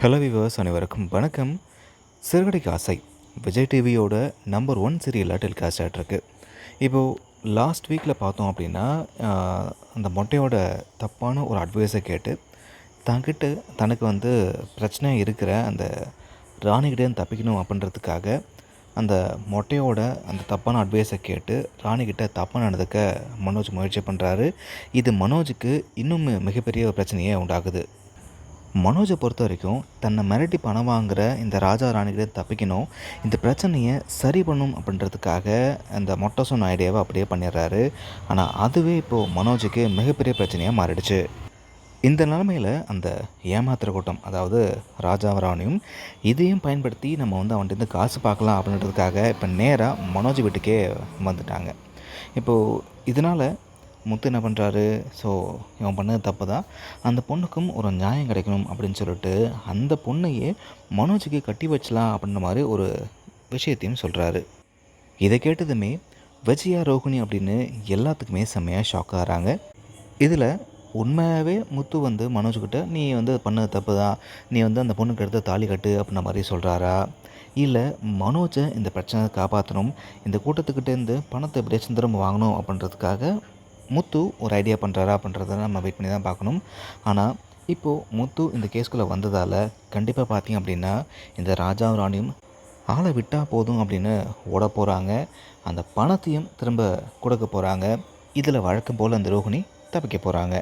Hello viewers அனைவருக்கும் வணக்கம். சிறுகடைக்கு ஆசை. விஜய் டிவியோட நம்பர் ஒன் சீரியலாக டெலிகாஸ்ட் ஆகிட்ருக்கு இப்போது லாஸ்ட் வீக்கில் பார்த்தோம் அப்படின்னா அந்த மொட்டையோட தப்பான ஒரு அட்வைஸை கேட்டு தங்கிட்ட தனக்கு வந்து பிரச்சனை இருக்கிற அந்த ராணிகிட்டேருந்து தப்பிக்கணும் அப்படின்றதுக்காக அந்த மொட்டையோட அந்த தப்பான அட்வைஸை கேட்டு ராணிகிட்ட தப்பாக நடந்துக்க மனோஜ் முயற்சி பண்ணுறாரு இது மனோஜுக்கு இன்னும் மிகப்பெரிய ஒரு பிரச்சனையே உண்டாகுது. மனோஜை பொறுத்த வரைக்கும் தன்னை மிரட்டி பணம் வாங்குகிற இந்த ராஜா ராணிகிட்ட தப்பிக்கணும். இந்த பிரச்சனையை சரி பண்ணும் அப்படின்றதுக்காக அந்த மொட்டசோன் ஐடியாவை அப்படியே பண்ணிடுறாரு. ஆனால் அதுவே இப்போது மனோஜுக்கு மிகப்பெரிய பிரச்சனையாக மாறிடுச்சு. இந்த நிலமையில் அந்த ஏமாத்திர கூட்டம் அதாவது ராஜா ராணியும் இதையும் பயன்படுத்தி நம்ம வந்து அவன்கிட்ட காசு பார்க்கலாம் அப்படின்றதுக்காக இப்போ நேராக மனோஜ் வீட்டுக்கே வந்துட்டாங்க. இப்போது இதனால் முத்து என்ன பண்ணுறாரு ஸோ இவன் பண்ணது தப்பு தான் அந்த பொண்ணுக்கும் ஒரு நியாயம் கிடைக்கணும் அப்படின்னு சொல்லிட்டு அந்த பொண்ணையே மனோஜுக்கு கட்டி வச்சலாம் அப்படின்ற மாதிரி ஒரு விஷயத்தையும் சொல்கிறாரு இதை கேட்டதுமே விஜயா ரோகிணி அப்படின்னு எல்லாத்துக்குமே செம்மையாக ஷாக் ஆகிறாங்க. இதில் உண்மையாகவே முத்து வந்து மனோஜ்கிட்ட நீ வந்து பண்ணது தப்பு தான் நீ வந்து அந்த பொண்ணுக்கு எடுத்து தாலி கட்டு அப்படின்ற மாதிரி சொல்கிறாரா இல்லை மனோஜை இந்த பிரச்சனை காப்பாற்றணும் இந்த கூட்டத்துக்கிட்டேருந்து பணத்தை எப்படியாச்சும் திரும்ப வாங்கணும் அப்படின்றதுக்காக முத்து ஒரு ஐடியா பண்ணுறாரா அப்படின்றத நம்ம வெயிட் பண்ணி தான் பார்க்கணும். ஆனால் இப்போது முத்து இந்த கேஸ்குள்ளே வந்ததால் கண்டிப்பாக பார்த்தீங்க அப்படின்னா இந்த ராஜாவும் ராணியும் ஆளை விட்டால் போதும் அப்படின்னு ஓட போகிறாங்க அந்த பணத்தையும் திரும்ப கொடுக்க போகிறாங்க இதில் வழக்கம் போல் அந்த ரோகிணி தப்பிக்க போகிறாங்க